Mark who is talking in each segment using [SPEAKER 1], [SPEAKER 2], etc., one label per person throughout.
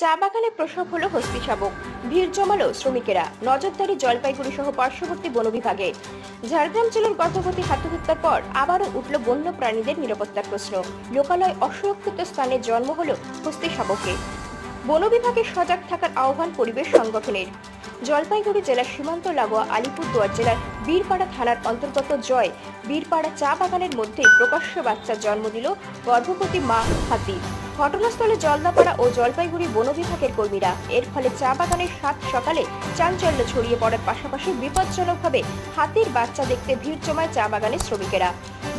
[SPEAKER 1] চা বাগানে প্রসব হলো হস্তি শাবক। ভিড় জমালো শ্রমিকেরা। নজরদারি জলপাইগুড়ি সহ পার্শ্ববর্তী বন বিভাগে। ঝাড়গ্রাম জেলার গর্ভবতী হাতুহত্যার পর আবারও উঠল বন্য প্রাণীদের নিরাপত্তার প্রশ্ন। লোকালয় অসুরক্ষিত স্থানে জন্ম হলো হস্তি শাবকে বন বিভাগের সজাগ থাকার আহ্বান পরিবেশ সংগঠনের। জলপাইগুড়ি জেলার সীমান্ত লাগোয়া আলিপুরদুয়ার জেলার বীরপাড়া থানার অন্তর্গত জয়, বীরপাড়া চা বাগানের মধ্যে প্রকাশ্য বাচ্চার জন্ম দিল গর্ভবতী মা হাতি। ঘটনাস্থলে জলদাপাড়া ও জলপাইগুড়ি বন বিভাগের কর্মীরা। এর ফলে চা বাগানের সাত সকালে চাঞ্চল্য ছড়িয়ে পড়ার পাশাপাশি বিপজ্জনকভাবে হাতির বাচ্চা দেখতে ভিড় জমায় চা বাগানের শ্রমিকেরা।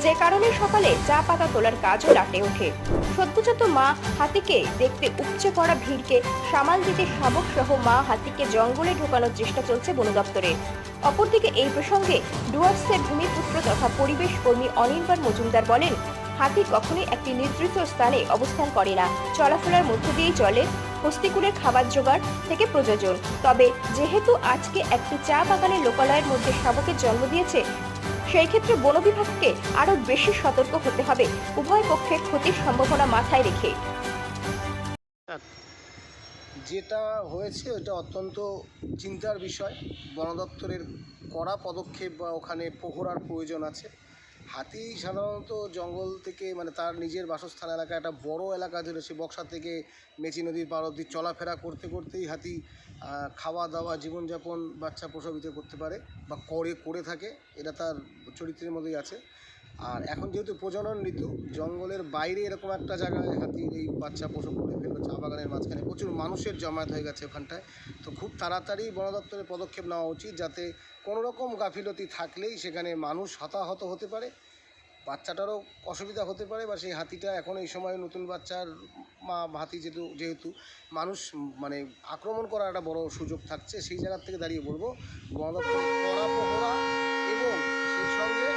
[SPEAKER 1] যে কারণে সকালে চা পাতা তোলার কাজও লাটে ওঠে। সদ্যজাত মা হাতিকে দেখতে উপচে পড়া ভিড়কে সামাল দিতে শাবক সহ মা হাতিকে জঙ্গলে ঢোকানোর চেষ্টা চলছে বন দপ্তরে। অপরদিকে এই প্রসঙ্গে ডুয়ার্সের ভূমিপুত্র তথা পরিবেশ কর্মী অনির্বাণ মজুমদার বলেন হাতি কখনোই একটি নির্দিষ্ট স্থানে অবস্থান করে না। চলাফেরার মধ্য দিয়েই চলে। হস্তিকুলের খাবার জোগাড় থেকে প্রযোজন। তবে যেহেতু আজকে একটি চা বাগানের লোকালয়ের মধ্যে শাবকের জন্ম দিয়েছে, সেই ক্ষেত্রে বন বিভাগকে আরও বেশি সতর্ক হতে হবে উভয় পক্ষের ক্ষতির সম্ভাবনা মাথায় রেখে।
[SPEAKER 2] যেটা হয়েছে ওটা অত্যন্ত চিন্তার বিষয়। বন দপ্তরের কড়া পদক্ষেপ বা ওখানে প্রহরার প্রয়োজন আছে। হাতি সাধারণত জঙ্গল থেকে মানে তার নিজের বাসস্থান এলাকা একটা বড় এলাকা জুড়ে সে বক্সা থেকে মেচি নদীর পার অব্দি চলাফেরা করতে করতেই হাতি খাওয়া দাওয়া, জীবনযাপন, বাচ্চা প্রসবিত করতে পারে বা করে করে থাকে। এটা তার চরিত্রের মধ্যেই আছে। আর এখন যেহেতু প্রজনন ঋতু জঙ্গলের বাইরে এরকম একটা জায়গায় হাতির এই বাচ্চা প্রসব করে ফেলল, চা বাগানের মাঝখানে প্রচুর মানুষের জমায়েত হয়ে গেছে ওখানটায়। তো খুব তাড়াতাড়ি বন দপ্তরের পদক্ষেপ নেওয়া উচিত যাতে কোনো রকম গাফিলতি থাকলেই সেখানে মানুষ হতাহত হতে পারে, বাচ্চাটারও অসুবিধা হতে পারে বা সেই হাতিটা এখন এই সময় নতুন বাচ্চার মা হাতি যেহেতু যেহেতু মানুষ মানে আক্রমণ করার একটা বড় সুযোগ থাকছে, সেই জায়গার থেকে দাঁড়িয়ে বলব, বন দপ্তরের কড়া এবং সেই সঙ্গে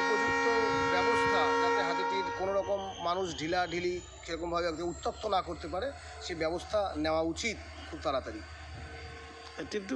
[SPEAKER 2] উপযুক্ত ব্যবস্থা যাতে হাতিটির কোনো রকম মানুষ ঢিলাঢিলি সেরকমভাবে একদম উত্তপ্ত না করতে পারে, সে ব্যবস্থা নেওয়া উচিত খুব তাড়াতাড়ি।
[SPEAKER 3] কিন্তু